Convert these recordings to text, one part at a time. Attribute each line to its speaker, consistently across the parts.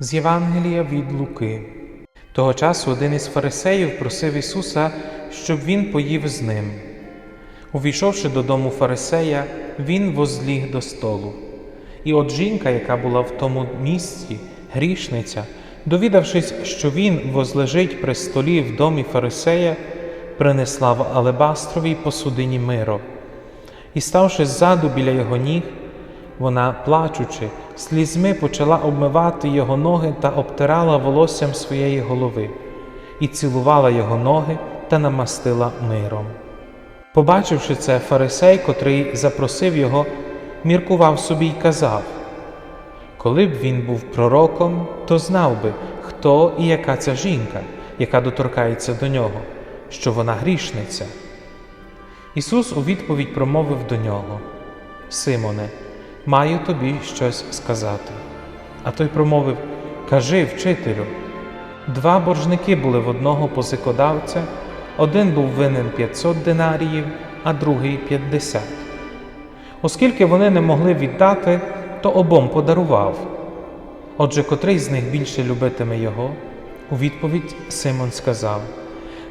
Speaker 1: З Євангелія від Луки. Того часу один із фарисеїв просив Ісуса, щоб він поїв з ним. Увійшовши додому фарисея, він возліг до столу. І от жінка, яка була в тому місці, грішниця, довідавшись, що він возлежить при столі в домі фарисея, принесла в алебастровій посудині миро. І, ставши ззаду біля його ніг, вона, плачучи, слізьми почала обмивати його ноги та обтирала волоссям своєї голови, і цілувала його ноги та намастила миром. Побачивши це, фарисей, котрий запросив його, міркував собі й казав: Коли б він був пророком, то знав би, хто і яка ця жінка, яка доторкається до нього, що вона грішниця. Ісус у відповідь промовив до нього: Симоне, маю тобі щось сказати. А той промовив: Кажи, вчителю. Два боржники були в одного позикодавця, один був винен 500 динаріїв, а другий 50. Оскільки вони не могли віддати, то обом подарував. Отже, котрий з них більше любитиме його? У відповідь Симон сказав: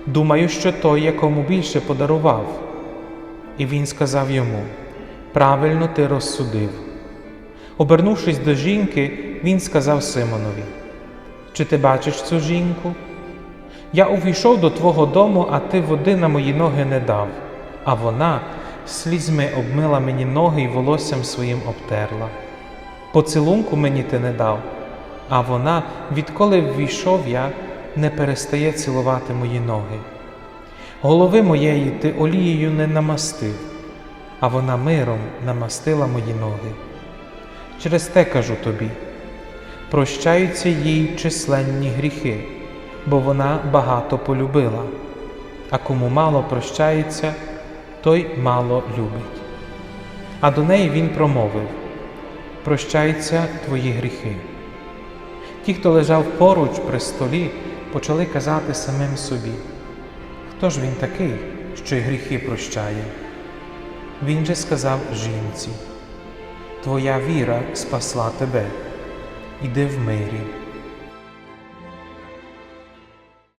Speaker 1: Думаю, що той, якому більше подарував. І він сказав йому: Правильно ти розсудив. Обернувшись до жінки, він сказав Симонові: Чи ти бачиш цю жінку? Я увійшов до твого дому, а ти води на мої ноги не дав, а вона слізьми обмила мені ноги й волоссям своїм обтерла. Поцілунку мені ти не дав, а вона, відколи ввійшов я, не перестає цілувати мої ноги. Голови моєї ти олією не намастив, а вона миром намастила мої ноги. Через те кажу тобі: прощаються їй численні гріхи, бо вона багато полюбила, а кому мало прощається, той мало любить. А до неї він промовив: Прощаються твої гріхи. Ті, хто лежав поруч при столі, почали казати самим собі. Хто ж він такий, що й гріхи прощає? Він же сказав жінці: Твоя віра спасла тебе, іди в мирі.